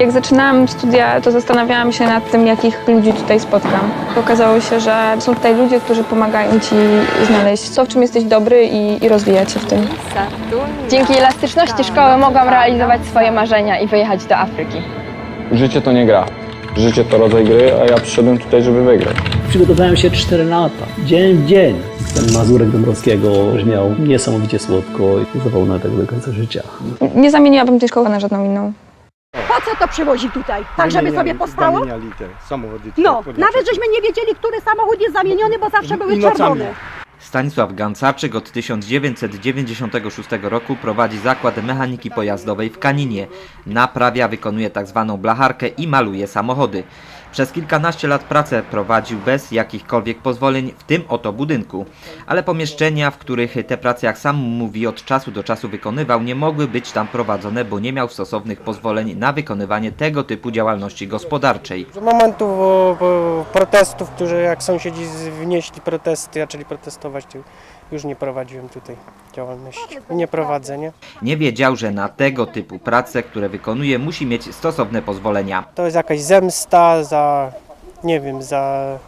Jak zaczynałam studia, to zastanawiałam się nad tym, jakich ludzi tutaj spotkam. Okazało się, że są tutaj ludzie, którzy pomagają ci znaleźć to, w czym jesteś dobry i, i rozwijać się w tym. Dzięki elastyczności szkoły mogłam realizować swoje marzenia i wyjechać do Afryki. Życie to nie gra. Życie to rodzaj gry, a ja przyszedłem tutaj, żeby wygrać. Przygotowałem się 4 lata, dzień w dzień. Ten Mazurek Dąbrowskiego brzmiał niesamowicie słodko i zapomnę tego do końca życia. Nie zamieniłabym tej szkoły na żadną inną. Po co to przywozi tutaj? Tak, żeby sobie postało? Zamieniali te samochody. No, które- nawet żeśmy nie wiedzieli, który samochód jest zamieniony, bo zawsze były I nocami. czerwone. Stanisław Gancarczyk od 1996 roku prowadzi zakład mechaniki pojazdowej w Kaninie. Naprawia, wykonuje tzw. blacharkę i maluje samochody. Przez kilkanaście lat pracę prowadził bez jakichkolwiek pozwoleń w tym oto budynku. Ale pomieszczenia, w których te prace, jak sam mówi, od czasu do czasu wykonywał, nie mogły być tam prowadzone, bo nie miał stosownych pozwoleń na wykonywanie tego typu działalności gospodarczej. Z momentu o, o, protestów, którzy jak sąsiedzi wnieśli protesty, zaczęli protestować, to już nie prowadziłem tutaj działalności. Nie prowadzę, nie? Nie wiedział, że na tego typu prace, które wykonuje, musi mieć stosowne pozwolenia. To jest jakaś zemsta za, nie wiem, za...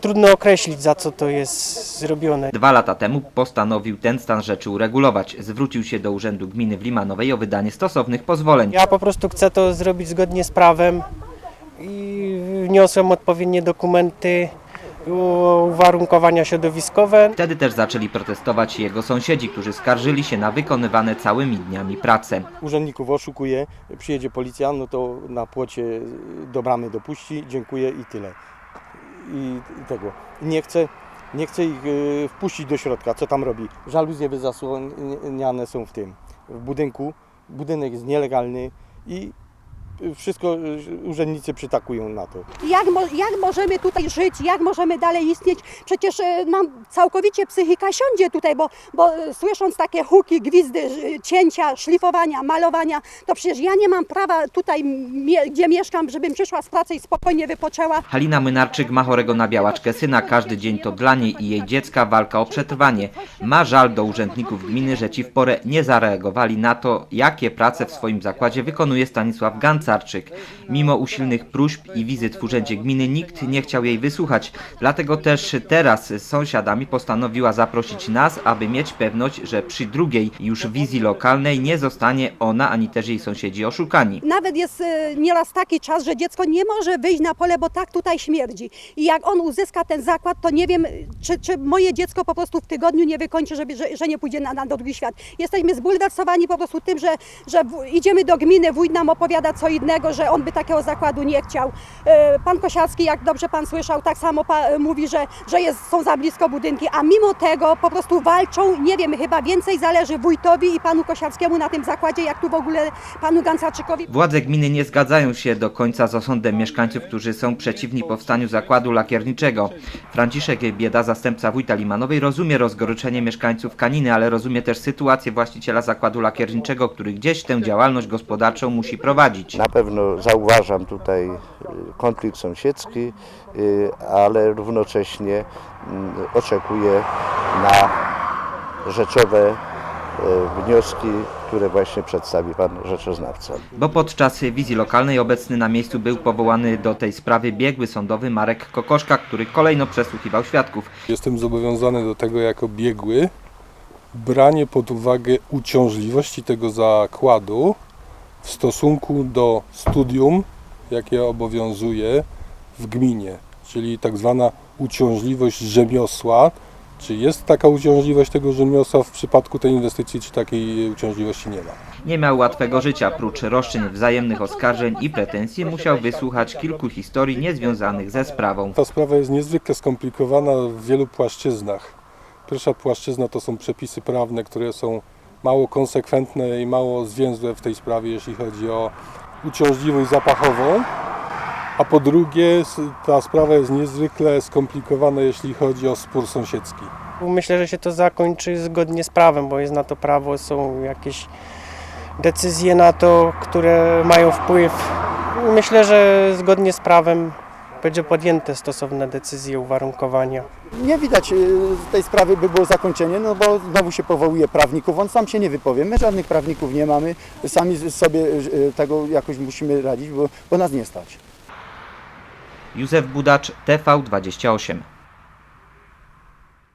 Trudno określić, za co to jest zrobione. Dwa lata temu postanowił ten stan rzeczy uregulować. Zwrócił się do Urzędu Gminy w Limanowej o wydanie stosownych pozwoleń. Ja po prostu chcę to zrobić zgodnie z prawem i wniosłem odpowiednie dokumenty, uwarunkowania środowiskowe. Wtedy też zaczęli protestować jego sąsiedzi, którzy skarżyli się na wykonywane całymi dniami prace. Urzędników oszukuje, przyjedzie policjant, no to na płocie do bramy dopuści, dziękuję i tyle. I tego. Nie chce, nie chce ich e, wpuścić do środka. Co tam robi? Żaluzje wyzasłaniane są w tym, w budynku. Budynek jest nielegalny i wszystko e, urzędnicy przytakują na to. Jak, mo- jak możemy tutaj żyć, jak możemy dalej istnieć? Przecież e, nam całkowicie psychika siądzie tutaj, bo, bo e, słysząc takie huki, gwizdy, cięcia, szlifowania, malowania, to przecież ja nie mam prawa tutaj, gdzie mieszkam, żebym przyszła z pracy i spokojnie wypoczęła. Halina Mynarczyk ma chorego na białaczkę syna. Każdy dzień to dla niej i jej dziecka walka o przetrwanie. Ma żal do urzędników gminy, że ci w porę nie zareagowali na to, jakie prace w swoim zakładzie wykonuje Stanisław Mimo usilnych próśb i wizyt w urzędzie gminy nikt nie chciał jej wysłuchać. Dlatego też teraz z sąsiadami postanowiła zaprosić nas, aby mieć pewność, że przy drugiej już wizji lokalnej nie zostanie ona ani też jej sąsiedzi oszukani. Nawet jest e, nieraz taki czas, że dziecko nie może wyjść na pole, bo tak tutaj śmierdzi. I jak on uzyska ten zakład, to nie wiem, czy, czy moje dziecko po prostu w tygodniu nie wykończy, żeby, że, że nie pójdzie na, na drugi świat. Jesteśmy zbulwersowani po prostu tym, że, że w, idziemy do gminy, wójt nam opowiada co innego, że on by takiego zakładu nie chciał. E, Pan Kosiarski, jak dobrze pan słyszał, tak samo pa, mówi, że, że jest, są za blisko budynki, a mimo tego po prostu walczą, nie wiem, chyba więcej zależy wójtowi i panu Kosiarskiemu na tym zakładzie, jak tu w ogóle panu Gancarczykowi. Władze gminy nie zgadzają się do końca z osądem mieszkańców, którzy są przeciwni powstaniu zakładu lakierniczego. Franciszek Bieda, zastępca wójta Limanowej, rozumie rozgoryczenie mieszkańców Kaniny, ale rozumie też sytuację właściciela zakładu lakierniczego, który gdzieś tę działalność gospodarczą musi prowadzić. Na pewno zauważam tutaj y, konflikt sąsiedzki, y, ale równocześnie mm, oczekuję na rzeczowe y, wnioski, które właśnie przedstawi pan rzeczoznawca. Bo podczas wizji lokalnej obecny na miejscu był powołany do tej sprawy biegły sądowy Marek Kokoszka, który kolejno przesłuchiwał świadków. Jestem zobowiązany do tego jako biegły branie pod uwagę uciążliwości tego zakładu w stosunku do studium, jakie obowiązuje w gminie, czyli tak zwana uciążliwość rzemiosła. Czy jest taka uciążliwość tego rzemiosła w przypadku tej inwestycji, czy takiej uciążliwości nie ma? Nie miał łatwego życia, prócz roszczeń wzajemnych oskarżeń i pretensji musiał wysłuchać kilku historii niezwiązanych ze sprawą. Ta sprawa jest niezwykle skomplikowana w wielu płaszczyznach. Pierwsza płaszczyzna to są przepisy prawne, które są mało konsekwentne i mało zwięzłe w tej sprawie, jeśli chodzi o uciążliwość zapachową. A po drugie, ta sprawa jest niezwykle skomplikowana, jeśli chodzi o spór sąsiedzki. Myślę, że się to zakończy zgodnie z prawem, bo jest na to prawo, są jakieś decyzje na to, które mają wpływ. Myślę, że zgodnie z prawem będzie podjęte stosowne decyzje, uwarunkowania. Nie widać y, tej sprawy by było zakończenie, no bo znowu się powołuje prawników, on sam się nie wypowie. My żadnych prawników nie mamy, sami sobie y, tego jakoś musimy radzić, bo, bo nas nie stać. Józef Budacz, TV28.